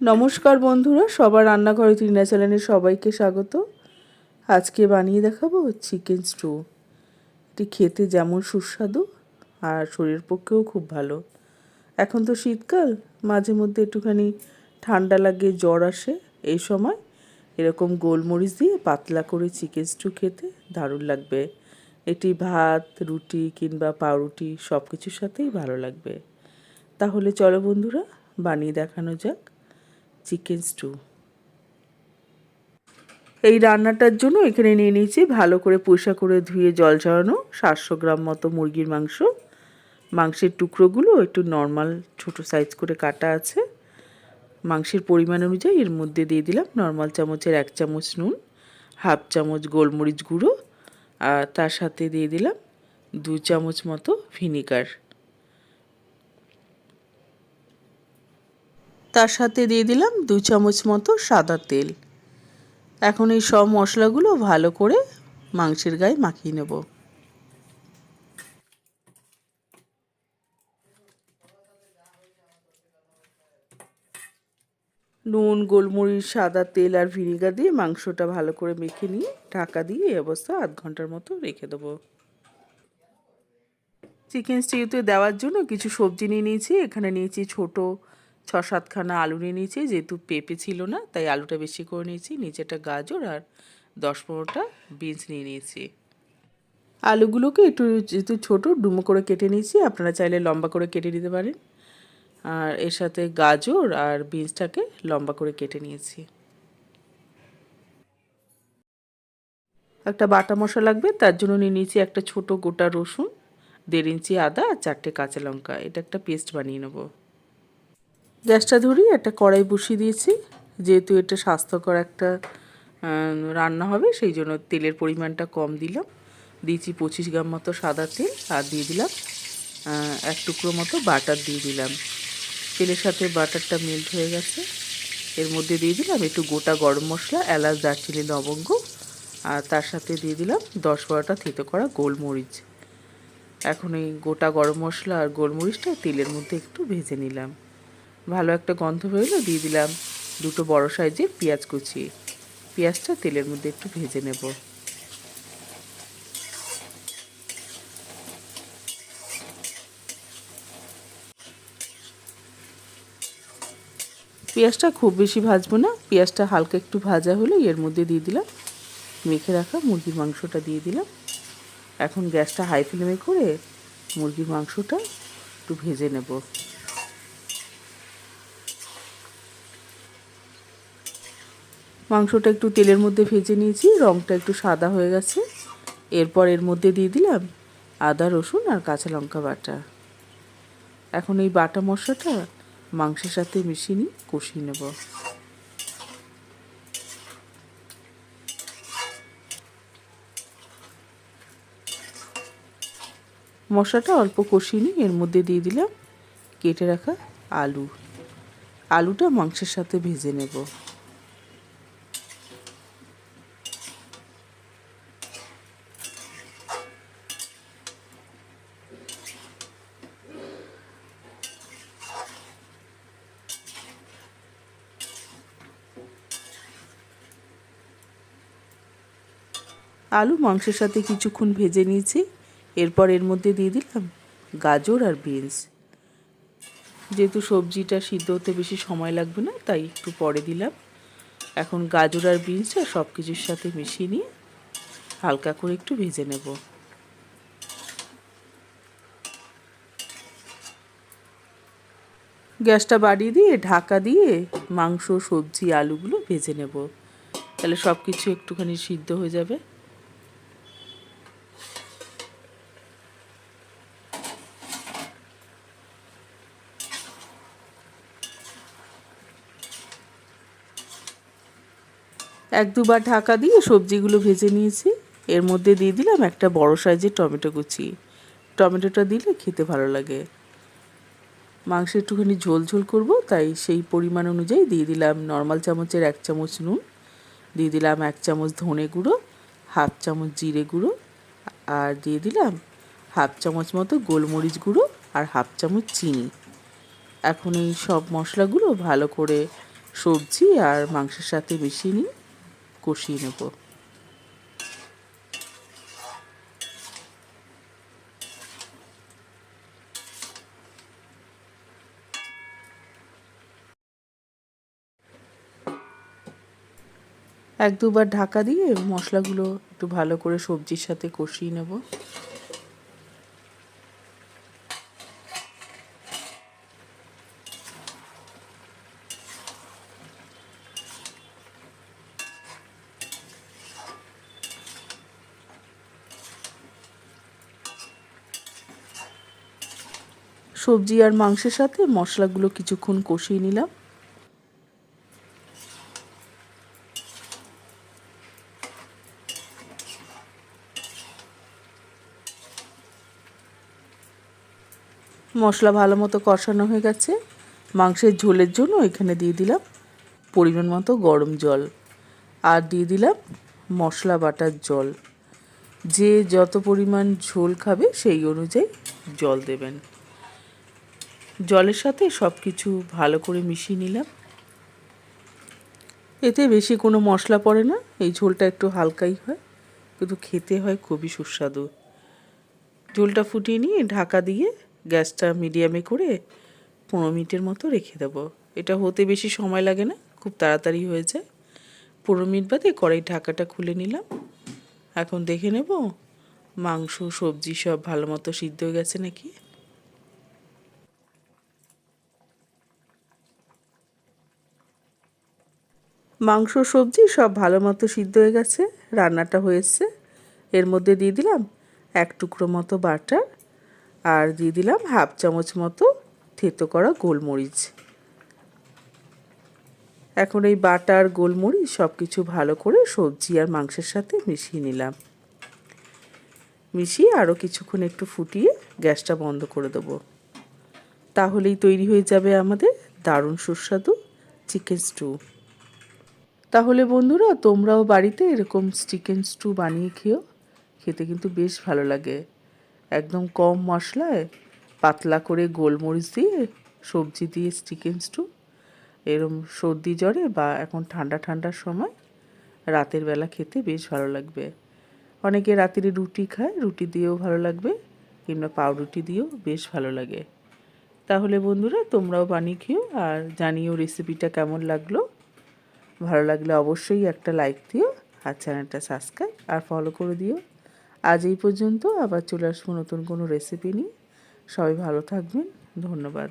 নমস্কার বন্ধুরা, সবার রান্নাঘরে টিনা চ্যানেলে সবাইকে স্বাগত। আজকে বানিয়ে দেখাবো চিকেন স্টু। এটি খেতে যেমন সুস্বাদু আর শরীরের পক্ষেও খুব ভালো। এখন তো শীতকাল, মাঝে মধ্যে একটুখানি ঠান্ডা লাগে, জ্বর আসে, এই সময় এরকম গোলমরিচ দিয়ে পাতলা করে চিকেন স্টু খেতে দারুণ লাগবে। এটি ভাত, রুটি কিংবা পাউরুটি সব কিছুর সাথেই ভালো লাগবে। তাহলে চলো বন্ধুরা, বানিয়ে দেখানো যাক। চিকেন স্টু এই রান্নাটার জন্য এখানে নিয়ে নিয়েছি ভালো করে পয়সা করে ধুয়ে জল ঝরানো সাতশো গ্রাম মতো মুরগির মাংস। মাংসের টুকরোগুলো একটু নর্মাল ছোট সাইজ করে কাটা আছে। মাংসের পরিমাণ অনুযায়ী এর মধ্যে দিয়ে দিলাম নর্মাল চামচের এক চামচ নুন, হাফ চামচ গোলমরিচ গুঁড়ো, আর তার সাথে দিয়ে দিলাম দু চামচ মতো ভিনিগার তার সাথে দিয়ে দিলাম দু চামচ মতো সাদা তেল। এখন এই সব মশলাগুলো ভালো করে মাংসের গায়ে মাখিয়ে নেব। নুন, গোলমরিচ, সাদা তেল আর ভিনিগার দিয়ে মাংসটা ভালো করে মেখে নিয়ে ঢাকা দিয়ে এই অবস্থা আধ ঘণ্টার মতো রেখে দেবো। চিকেন স্টিউতে দেওয়ার জন্য কিছু সবজি নিয়ে নিয়েছি। এখানে নিয়েছি ছোটো ছ সাতখানা আলু নিয়ে নিয়েছি, যেহেতু পেঁপে ছিল না, তাই আলুটা বেশি করে নিয়েছি। নিচেটা গাজর আর দশ পনেরোটা বিনস নিয়ে নিয়েছি। আলুগুলোকে একটু যেহেতু ছোটো, ডুমো করে কেটে নিয়েছি। আপনারা চাইলে লম্বা করে কেটে নিতে পারেন। আর এর সাথে গাজর আর বিনসটাকে লম্বা করে কেটে নিয়েছি। একটা বাটা মশলা লাগবে, তার জন্য নিয়ে নিয়েছি একটা ছোট গোটা রসুন, দেড় ইঞ্চি আদা আর চারটে কাঁচা লঙ্কা। এটা একটা পেস্ট বানিয়ে নেব। গ্যাসটা ধরি একটা কড়াই বসিয়ে দিয়েছি। যেহেতু এটা স্বাস্থ্যকর একটা রান্না হবে, সেই জন্য তেলের পরিমাণটা কম দিলাম। দিয়েছি পঁচিশ গ্রাম মতো সাদা তেল আর দিয়ে দিলাম এক টুকরো মতো বাটার দিয়ে দিলাম। তেলের সাথে বাটারটা মেল্ট হয়ে গেছে। এর মধ্যে দিয়ে দিলাম একটু গোটা গরম মশলা, এলাচ, দারচিনি, লবঙ্গ আর তার সাথে দিয়ে দিলাম দশ বারোটা থেতো করা গোলমরিচ। এখন এই গোটা গরম মশলা আর গোলমরিচটা তেলের মধ্যে একটু ভেজে নিলাম। ভালো একটা গন্ধ হইল দিয়ে দিলাম দুটো বড় সাইজের পেঁয়াজ কুচি। পেঁয়াজটা তেলের মধ্যে একটু ভেজে নেব। পেঁয়াজটা খুব বেশি ভাজবো না, পেঁয়াজটা হালকা একটু ভাজা হলে, এর মধ্যে দিয়ে দিলাম, মেখে রাখা মুরগির মাংসটা দিয়ে দিলাম। এখন গ্যাসটা হাই ফ্লেমে করে মুরগির মাংসটা একটু ভেজে নেব। মাংসটা একটু তেলের মধ্যে ভেজে নিয়েছি রঙটা একটু সাদা হয়ে গেছে। এরপর এর মধ্যে দিয়ে দিলাম আদা, রসুন আর কাঁচা লঙ্কা বাটা। এখন এই বাটা মশলাটা মাংসের সাথে মিশিয়ে নিয়ে কষিয়ে নেব। মশলাটা অল্প কষিয়ে নিয়ে এর মধ্যে দিয়ে দিলাম কেটে রাখা আলু। আলুটা মাংসের সাথে ভেজে নেব। আলু মাংসের সাথে কিছুক্ষণ ভেজে নিয়েছি। এরপর এর মধ্যে দিয়ে দিলাম গাজর আর বিনস। যেহেতু সবজিটা সিদ্ধ হতে বেশি সময় লাগবে না, তাই একটু পরে দিলাম। এখন গাজর আর বিনসটা সব কিছুর সাথে মিশিয়ে নিয়ে হালকা করে একটু ভেজে নেব। গ্যাসটা বাড়িয়ে দিয়ে ঢাকা দিয়ে মাংস, সবজি, আলুগুলো ভেজে নেব। তাহলে সব কিছু একটুখানি সিদ্ধ হয়ে যাবে। এক দুবার ঢাকা দিয়ে সবজিগুলো ভেজে নিয়েছি। এর মধ্যে দিয়ে দিলাম একটা বড় সাইজের টমেটো কুচি। টমেটোটা দিলে খেতে ভালো লাগে। মাংস একটুখানি ঝোল ঝোল করব, তাই সেই পরিমাণ অনুযায়ী দিয়ে দিলাম নর্মাল চামচের এক চামচ নুন, দিয়ে দিলাম এক চামচ ধনে গুঁড়ো, হাফ চামচ জিরে গুঁড়ো, আর দিয়ে দিলাম হাফ চামচ মতো গোলমরিচ গুঁড়ো আর হাফ চামচ চিনি। এখন এই সব মশলাগুলো ভালো করে সবজি আর মাংসের সাথে মিশিয়ে নিয়ে কষিয়ে নেব। এক দুবার ঢাকা দিয়ে মশলাগুলো একটু ভালো করে সবজির সাথে কষিয়ে নেব। সবজি আর মাংসের সাথে মশলাগুলো কিছুক্ষণ কষিয়ে নিলাম। মশলা ভালো মতো কষানো হয়ে গেছে। মাংসের ঝোলের জন্য এখানে দিয়ে দিলাম পরিমাণ মতো গরম জল আর দিয়ে দিলাম মশলা বাটার জল। যে যত পরিমাণ ঝোল খাবে সেই অনুযায়ী জল দেবেন। জলের সাথে সব কিছু ভালো করে মিশিয়ে নিলাম। এতে বেশি কোনো মশলা পড়ে না, এই ঝোলটা একটু হালকাই হয়, কিন্তু খেতে হয় খুবই সুস্বাদু। ঝোলটা ফুটিয়ে নিয়ে ঢাকা দিয়ে গ্যাসটা মিডিয়ামে করে পনেরো মিনিটের মতো রেখে দেবো। এটা হতে বেশি সময় লাগে না, খুব তাড়াতাড়ি হয়ে যায়। পনেরো মিনিট বাদে কড়াই ঢাকাটা খুলে নিলাম। এখন দেখে নেব মাংস, সবজি সব ভালো মতো সিদ্ধ হয়ে গেছে নাকি? মাংস, সবজি সব ভালো মতো সিদ্ধ হয়ে গেছে। রান্নাটা হয়েছে। এর মধ্যে দিয়ে দিলাম এক টুকরো মতো বাটার আর দিয়ে দিলাম হাফ চামচ মতো থেতো করা গোলমরিচ। এখন এই বাটার, গোলমরিচ সব কিছু ভালো করে সবজি আর মাংসের সাথে মিশিয়ে নিলাম। মিশিয়ে আরও কিছুক্ষণ একটু ফুটিয়ে গ্যাসটা বন্ধ করে দেবো। তাহলেই তৈরি হয়ে যাবে আমাদের দারুণ সুস্বাদু চিকেন স্টু। তাহলে বন্ধুরা, তোমরাও বাড়িতে এরকম চিকেন স্টু বানিয়ে খেও। খেতে কিন্তু বেশ ভালো লাগে। একদম কম মশলায় পাতলা করে গোলমরিচ দিয়ে, সবজি দিয়ে চিকেন স্টু এরম সর্দি জ্বরে বা এখন ঠান্ডা ঠান্ডার সময় রাতের বেলা খেতে বেশ ভালো লাগবে। অনেকে রাত্রে রুটি খায়, রুটি দিয়েও ভালো লাগবে, কিংবা পাউরুটি দিয়েও বেশ ভালো লাগে। তাহলে বন্ধুরা, তোমরাও বানিয়ে খেও আর জানিও রেসিপিটা কেমন লাগল। ভালো লাগলে অবশ্যই একটা লাইক দিও আর চ্যানেলটা সাবস্ক্রাইব আর ফলো করে দিও। আজ এই পর্যন্ত আবার চলে আসব নতুন কোনো রেসিপি নিয়ে। সবাই ভালো থাকবেন, ধন্যবাদ।